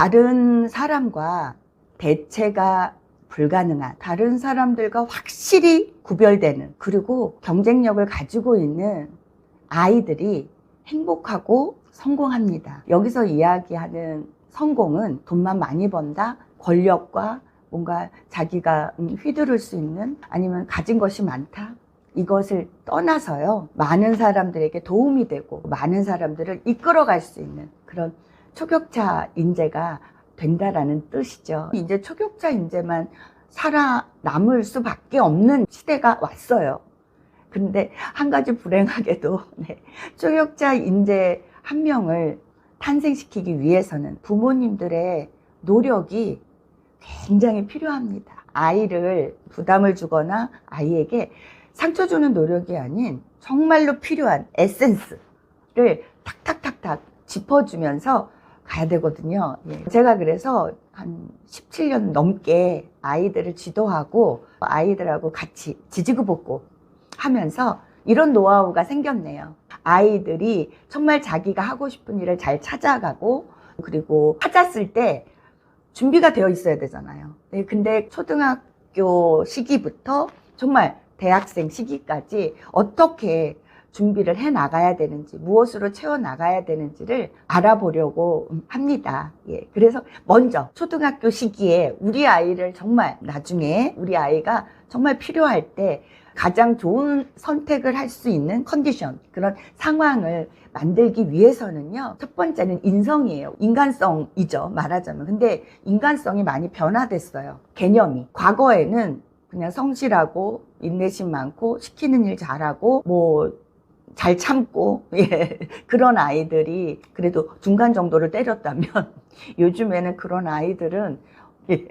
다른 사람과 대체가 불가능한 다른 사람들과 확실히 구별되는 그리고 경쟁력을 가지고 있는 아이들이 행복하고 성공합니다. 여기서 이야기하는 성공은 돈만 많이 번다, 권력과 뭔가 자기가 음, 휘두를 수 있는 아니면 가진 것이 많다. 이것을 떠나서요. 많은 사람들에게 도움이 되고 많은 사람들을 이끌어갈 수 있는 그런 초격차 인재가 된다라는 뜻이죠. 이제 초격차 인재만 살아남을 수밖에 없는 시대가 왔어요. 근데 한 가지 불행하게도 네, 초격자 인재 한 명을 탄생시키기 위해서는 부모님들의 노력이 굉장히 필요합니다. 아이를 부담을 주거나 아이에게 상처 주는 노력이 아닌 정말로 필요한 에센스를 탁탁탁탁 짚어주면서 가야 되거든요. 예. 제가 그래서 한 17년 넘게 아이들을 지도하고 아이들하고 같이 지지고 볶고 하면서 이런 노하우가 생겼네요. 아이들이 정말 자기가 하고 싶은 일을 잘 찾아가고 그리고 찾았을 때 준비가 되어 있어야 되잖아요. 네, 근데 초등학교 시기부터 정말 대학생 시기까지 어떻게 준비를 해 나가야 되는지, 무엇으로 채워 나가야 되는지를 알아보려고 합니다. 예. 그래서 먼저 초등학교 시기에 우리 아이를 정말 나중에 우리 아이가 정말 필요할 때 가장 좋은 선택을 할 수 있는 컨디션, 그런 상황을 만들기 위해서는요, 첫 번째는 인성이에요. 인간성이죠, 말하자면. 근데 인간성이 많이 변화됐어요. 개념이. 과거에는 그냥 성실하고, 인내심 많고, 시키는 일 잘하고, 뭐, 잘 참고, 예. 그런 아이들이 그래도 중간 정도를 때렸다면, 요즘에는 그런 아이들은 예.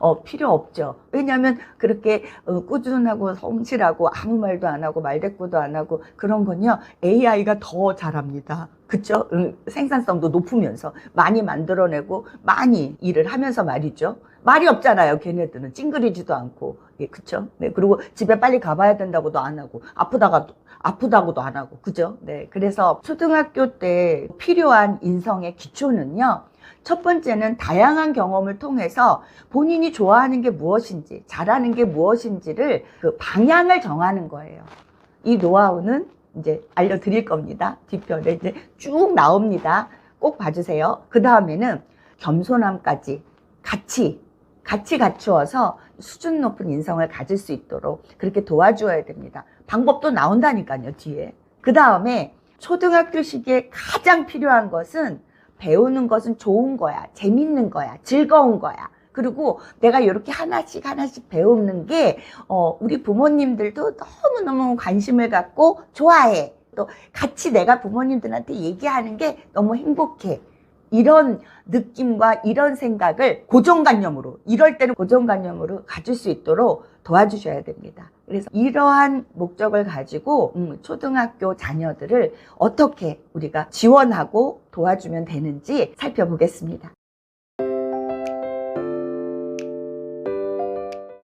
어, 필요 없죠. 왜냐하면 그렇게 어, 꾸준하고 성실하고 아무 말도 안 하고 말대꾸도 안 하고 그런 건요 AI가 더 잘합니다. 그쵸? 음, 생산성도 높으면서 많이 만들어내고 많이 일을 하면서 말이죠. 말이 없잖아요. 걔네들은 찡그리지도 않고 예, 그쵸? 네, 그리고 집에 빨리 가봐야 된다고도 안 하고 아프다가 아프다고도 안 하고 그죠? 네, 그래서 초등학교 때 필요한 인성의 기초는요. 첫 번째는 다양한 경험을 통해서 본인이 좋아하는 게 무엇인지, 잘하는 게 무엇인지를 그 방향을 정하는 거예요. 이 노하우는 이제 알려드릴 겁니다. 뒤편에 이제 쭉 나옵니다. 꼭 봐주세요. 그 다음에는 겸손함까지 같이, 같이 갖추어서 수준 높은 인성을 가질 수 있도록 그렇게 도와주어야 됩니다. 방법도 나온다니까요, 뒤에. 그 다음에 초등학교 시기에 가장 필요한 것은 배우는 것은 좋은 거야. 재밌는 거야. 즐거운 거야. 그리고 내가 이렇게 하나씩 하나씩 배우는 게, 어, 우리 부모님들도 너무너무 관심을 갖고 좋아해. 또 같이 내가 부모님들한테 얘기하는 게 너무 행복해. 이런 느낌과 이런 생각을 고정관념으로, 이럴 때는 고정관념으로 가질 수 있도록 도와주셔야 됩니다. 그래서 이러한 목적을 가지고 음, 초등학교 자녀들을 어떻게 우리가 지원하고 도와주면 되는지 살펴보겠습니다.